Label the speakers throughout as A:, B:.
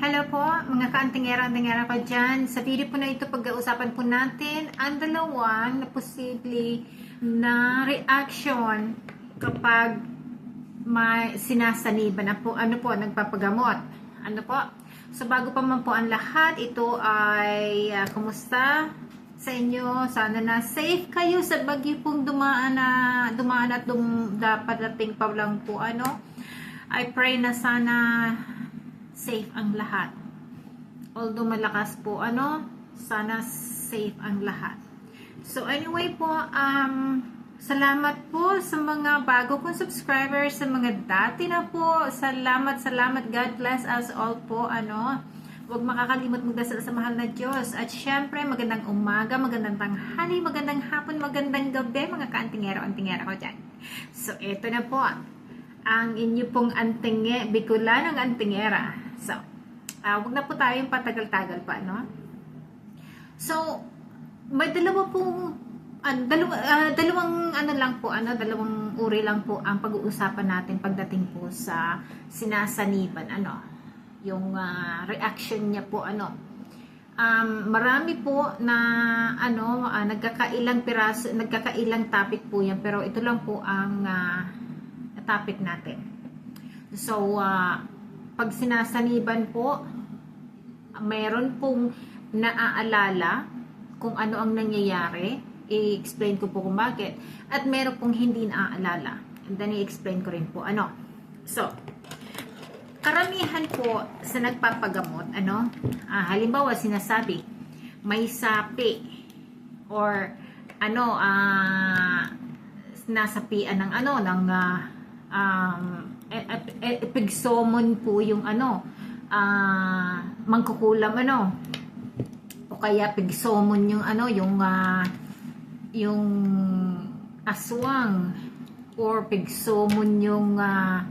A: Hello po, mga kaantingera-antingera ko dyan. Sa video po na ito, pag-uusapan po natin ang dalawang na posible na reaction kapag may sinasaniban na po, ano po, nagpapagamot. Ano po? So, bago pa man po ang lahat, ito ay, ah, kumusta sa inyo? Sana na safe kayo sa bagyo pong dumaan na, dumaan at dum, dapat dating pa lang po, ano? I pray na sana safe ang lahat. Although malakas po, ano, sana safe ang lahat. So anyway po, um, salamat po sa mga bago kong subscribers, sa mga dati na po. Salamat, salamat. God bless us all po, ano. Huwag makakalimot magdasal sa mahal na Diyos. At syempre, magandang umaga, magandang tanghali, magandang hapon, magandang gabi, mga kaantingero-antingero ko dyan. So, eto na po ang inyo pong antinge, Bicolanong antingera. So, uh, wag na po tayong patagal-tagal pa, no? So, may dalawa pong an, dalawa, ah, dalawang ano lang po, ano, dalawang uri lang po ang pag-uusapan natin pagdating po sa sinasaniban, ano, yung ah, reaction niya po, ano, um, marami po na ano, ah, nagkakailang piraso, nagkakailang topic po yan, pero ito lang po ang ah, topic natin. So, ah, pag sinasaniban po, meron pong naaalala kung ano ang nangyayari, i-explain ko po kung bakit, at meron pong hindi naaalala. And then, i-explain ko rin po ano. So, karamihan po sa nagpapagamot, ano, ah, halimbawa sinasabi, may sapi, or ano, ah, nasapian ng ano, ng ah, um, e- e- e- epigsamon po yung ano, ah, mangkukulam ano, o kaya pigsamon yung ano, yung ah, yung aswang or pigsamon yung ah,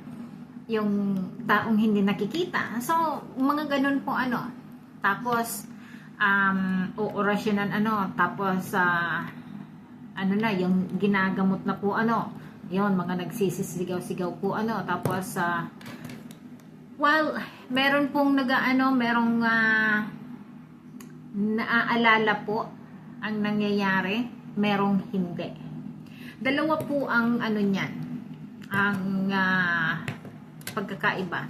A: yung taong hindi nakikita. So, mga ganun po ano. Tapos, um, o orasyonan ano. Tapos, ah, ano na, yung ginagamot na po ano. Yon mga nagsisisigaw-sigaw po ano. Tapos, sa well, meron pong nagaano, merong ah, naaalala po ang nangyayari, merong hindi. Dalawa po ang ano niyan, ang ah, pagkakaiba.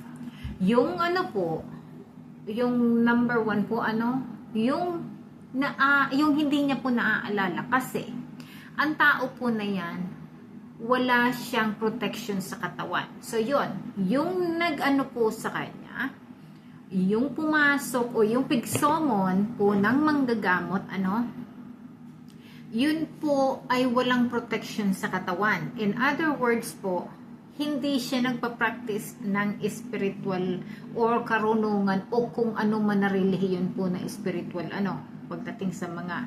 A: Yung ano po, yung number one po ano, yung na ah, yung hindi niya po naaalala kasi ang tao po na yan wala siyang protection sa katawan. So yun, yung nag-ano po sa kanya, yung pumasok o yung pigsomon po ng manggagamot, ano, yun po ay walang protection sa katawan. In other words po, hindi siya nagpa-practice ng spiritual or karunungan o kung ano man na relihiyon po na spiritual ano pagdating sa mga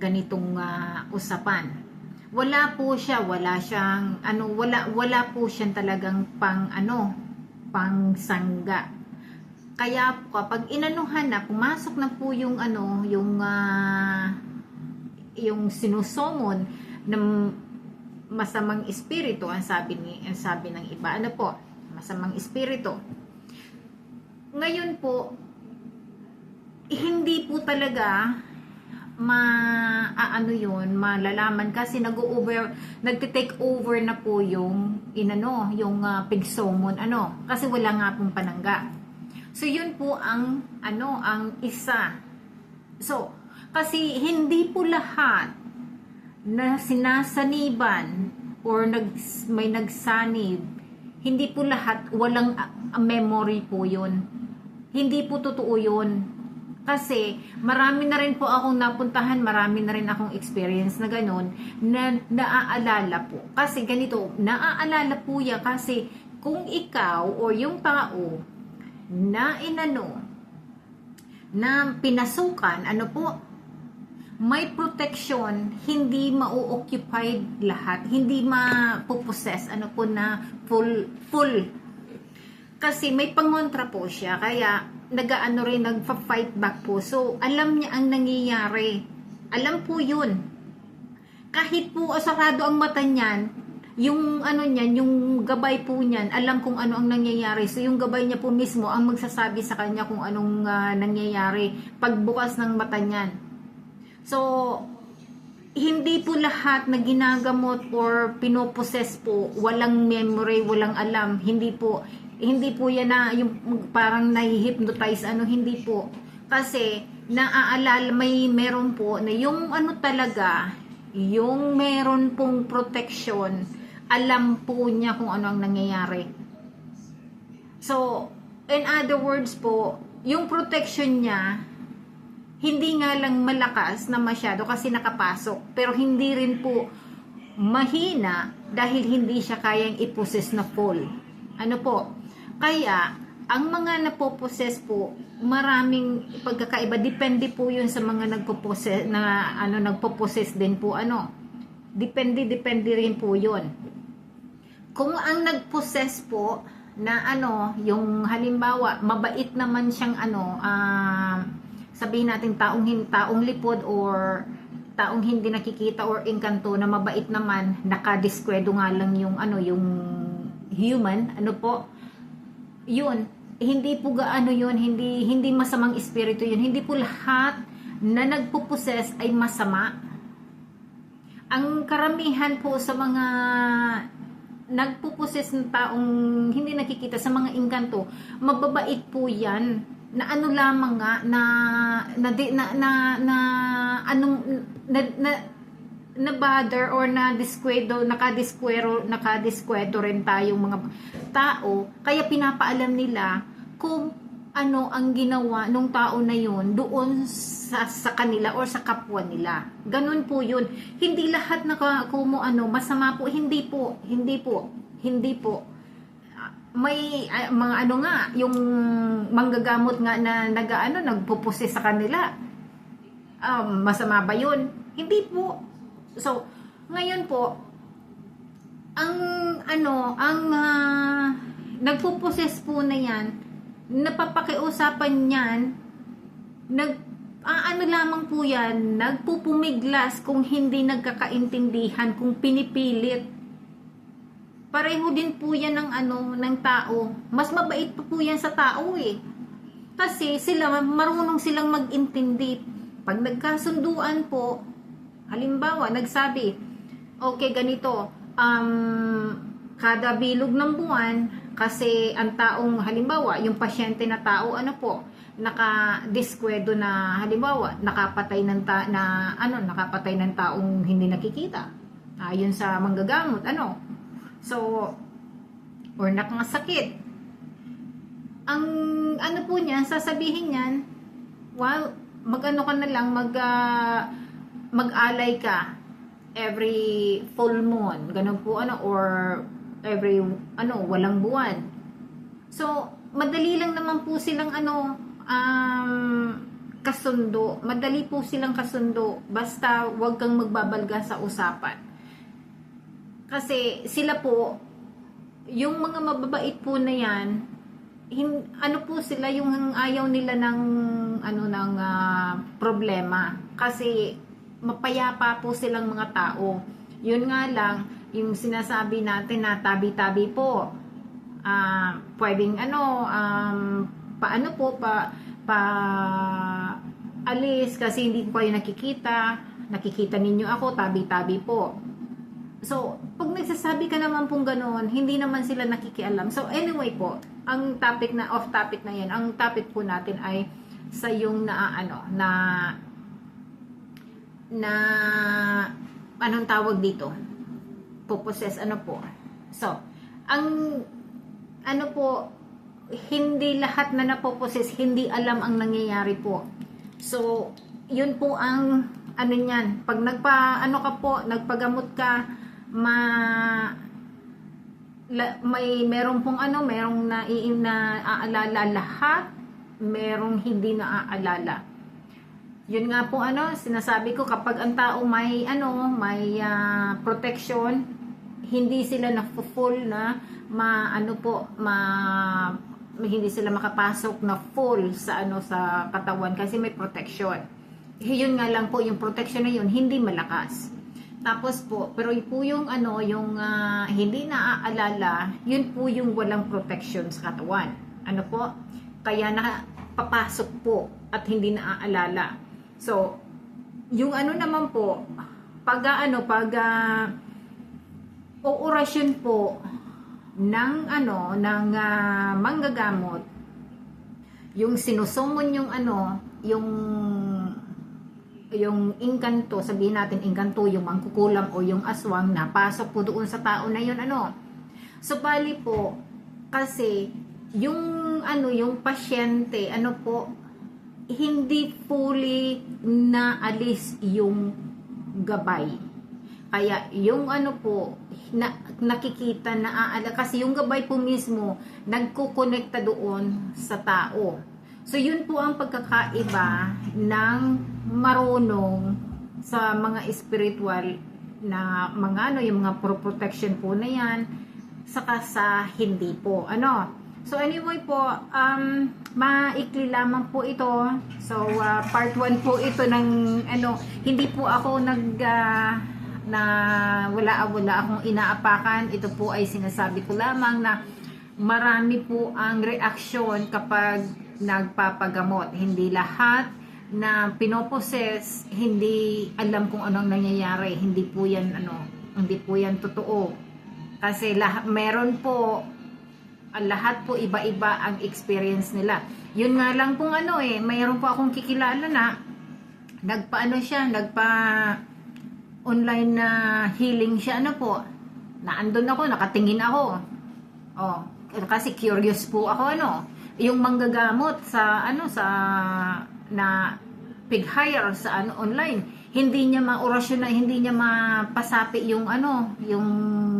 A: ganitong ah, usapan. Wala po siya, wala siyang ano wala wala po siyang talagang pang ano pang sangga. Kaya kapag inanuhan na pumasok na po yung ano yung ah, yung sinusomon ng masamang espiritu ang sabi ni ang sabi ng iba. Ano po? Masamang espiritu. Ngayon po hindi po talaga ma ano yun malalaman kasi nag-over nagte-take over na po yung inano yung uh, pigsomon ano kasi wala nga pong panangga so yun po ang ano ang isa so kasi hindi po lahat na sinasaniban or nag, may nagsanib, hindi po lahat, walang a memory po yun. Hindi po totoo yun. Kasi marami na rin po akong napuntahan, marami na rin akong experience na ganun na naaalala po. Kasi ganito, naaalala po yan kasi kung ikaw o yung tao na inano, na pinasukan, ano po, may protection, hindi ma-occupied lahat, hindi ma-possess, ano po na full, full. Kasi may pangontra po siya, kaya nagaano rin, nagfa-fight back po. So, alam niya ang nangyayari. Alam po yun. Kahit po sarado ang mata niyan, yung ano niyan, yung gabay po niyan, alam kung ano ang nangyayari. So yung gabay niya po mismo ang magsasabi sa kanya kung anong ah, nangyayari pagbukas ng mata niyan. So hindi po lahat na ginagamot or pinoposes po, walang memory, walang alam, hindi po hindi po yan na yung parang nahihypnotize ano hindi po. Kasi naaalala may meron po na yung ano talaga yung meron pong protection alam po niya kung ano ang nangyayari. So in other words po yung protection niya hindi nga lang malakas na masyado kasi nakapasok pero hindi rin po mahina dahil hindi siya kayang iposes na full. Ano po kaya, ang mga napoposes po, maraming pagkakaiba. Depende po yun sa mga nagpoposes, na ano, nagpoposes din po, ano. Depende, depende rin po yun. Kung ang nagposes po, na ano, yung halimbawa, mabait naman siyang ano, ah, sabihin natin taong, taong lipod or taong hindi nakikita or engkanto na mabait naman, nakadiskwedo nga lang yung ano, yung human, ano po, yun, hindi po gaano yun, hindi, hindi masamang espiritu yun, hindi po lahat na nagpuposes ay masama. Ang karamihan po sa mga nagpuposes ng taong hindi nakikita sa mga engkanto, mababait po yan na ano lamang nga na na na na, na anong na, na na bother or na diskwento, nakadiskwero, nakadiskweto rin tayong mga tao, kaya pinapaalam nila kung ano ang ginawa nung tao na yun doon sa, sa kanila or sa kapwa nila. Ganun po yun. Hindi lahat naka, kumo ano, masama po. Hindi po. Hindi po. Hindi po. May ah, mga ano nga, yung manggagamot nga na nagaano, nagpupuse sa kanila. Um, masama ba yun? Hindi po. So, ngayon po, ang ano, ang uh, nagpuposes po na yan, napapakiusapan niyan, nag, ah, ano lamang po yan, nagpupumiglas kung hindi nagkakaintindihan, kung pinipilit. Pareho din po yan ng ano, ng tao. Mas mabait pa po yan sa tao eh. Kasi sila, marunong silang mag-intindi. Pag nagkasunduan po, halimbawa, nagsabi, okay, ganito, um, kada bilog ng buwan, kasi ang taong, halimbawa, yung pasyente na tao, ano po, naka-diskwedo na, halimbawa, nakapatay ng ta na, ano, nakapatay ng taong hindi nakikita. Ayon sa manggagamot, ano. So, or nakasakit. Ang, ano po niya, sasabihin niyan, well, mag-ano ka na lang, mag, ah, mag-alay ka every full moon, ganun po ano, or every, ano, walang buwan. So, madali lang naman po silang ano, um, kasundo. Madali po silang kasundo. Basta wag kang magbabalga sa usapan. Kasi sila po, yung mga mababait po na yan, hin, ano po sila yung ayaw nila ng ano ng ah, problema kasi mapayapa po silang mga tao. Yun nga lang, yung sinasabi natin na tabi-tabi po. Ah, pwedeng ano, um, paano po pa pa alis kasi hindi ko kayo nakikita. Nakikita ninyo ako, tabi-tabi po. So, pag nagsasabi ka naman pong gano'n, hindi naman sila nakikialam. So, anyway po, ang topic na, off topic na yan, ang topic po natin ay sa yung na, ano, na, na, anong tawag dito? Puposes, ano po? So, ang, ano po, hindi lahat na napoposes, hindi alam ang nangyayari po. So, yun po ang, ano niyan, pag nagpa, ano ka po, nagpagamot ka, ma, la, may meron pong ano, merong na, na aalala lahat, merong hindi na aalala. Yun nga po ano, sinasabi ko kapag ang tao may ano, may ah, protection, hindi sila na full na ma ano po, ma hindi sila makapasok na full sa ano sa katawan kasi may protection. Yun nga lang po yung protection na yun hindi malakas. Tapos po, pero yun po yung ano, yung ah, hindi naaalala, yun po yung walang protection sa katawan. Ano po? Kaya nakapapasok po at hindi naaalala. So, yung ano naman po, pag ah, ano, pag uh, oorasyon po ng ano, ng ah, manggagamot, yung sinusumon yung ano, yung yung inkanto, sabihin natin inkanto, yung mangkukulam o yung aswang na pasok po doon sa tao na yun, ano. So, bali po, kasi, yung, ano, yung pasyente, ano po, hindi fully naalis yung gabay. Kaya, yung ano po, na, nakikita, naaala, kasi yung gabay po mismo, nagkukonekta doon sa tao. So, yun po ang pagkakaiba ng marunong sa mga spiritual na mga ano, yung mga pro protection po na yan, saka sa hindi po. Ano? So, anyway po, um, maikli lamang po ito. So, uh, part 1 po ito ng, ano, hindi po ako nag, uh, na wala wala akong inaapakan. Ito po ay sinasabi ko lamang na marami po ang reaksyon kapag nagpapagamot. Hindi lahat na pinoposes, hindi alam kung anong nangyayari. Hindi po yan, ano, hindi po yan totoo. Kasi lahat, meron po, lahat po iba-iba ang experience nila. Yun nga lang kung ano eh, mayroon po akong kikilala na nagpa-ano siya, nagpa online na healing siya, ano po, naandun ako, nakatingin ako. Oh, kasi curious po ako, ano, yung manggagamot sa ano sa na pig hire sa ano online hindi niya maorasyon na hindi niya mapasapi yung ano yung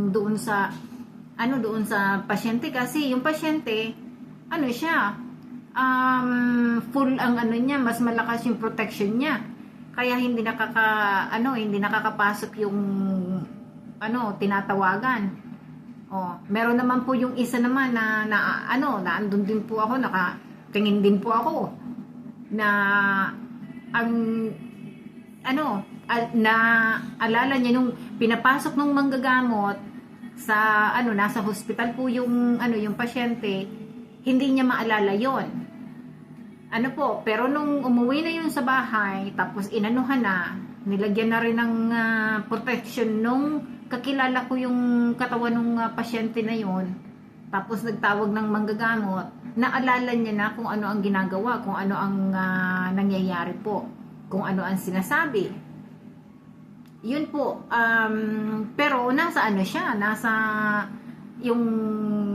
A: doon sa ano doon sa pasyente. Kasi yung pasyente ano siya um, full ang ano niya mas malakas yung protection niya. Kaya hindi nakaka ano hindi nakakapasok yung ano tinatawagan. Oh, meron naman po yung isa naman na, na ano, naandun din po ako, nakatingin din po ako na ang ano, na alala niya nung pinapasok ng manggagamot sa ano, nasa hospital po yung ano, yung pasyente, hindi niya maalala 'yon. Ano po, pero nung umuwi na yun sa bahay, tapos inanuhan na, nilagyan na rin ng uh, protection nung kakilala ko yung katawan ng uh, pasyente na yon tapos nagtawag ng manggagamot naalala niya na kung ano ang ginagawa kung ano ang uh, nangyayari po kung ano ang sinasabi yun po um, pero nasa ano siya nasa yung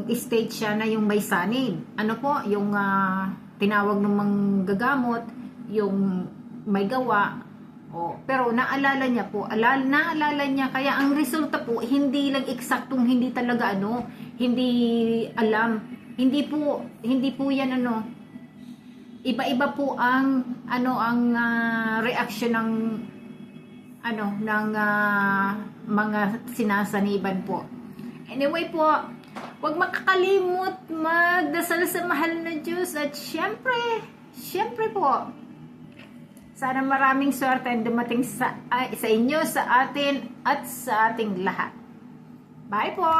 A: stage siya na yung may sanib ano po yung uh, tinawag ng manggagamot yung may gawa Oh, pero naalala niya po, alal, naalala niya kaya ang resulta po hindi lang eksaktong hindi talaga ano, hindi alam. Hindi po hindi po 'yan ano. Iba-iba po ang ano ang uh, reaction ng ano ng uh, mga sinasaniban po. Anyway po, huwag makakalimot magdasal sa mahal na Diyos at syempre, syempre po, sana maraming swerte ang dumating sa, ay, sa inyo, sa atin, at sa ating lahat. Bye po!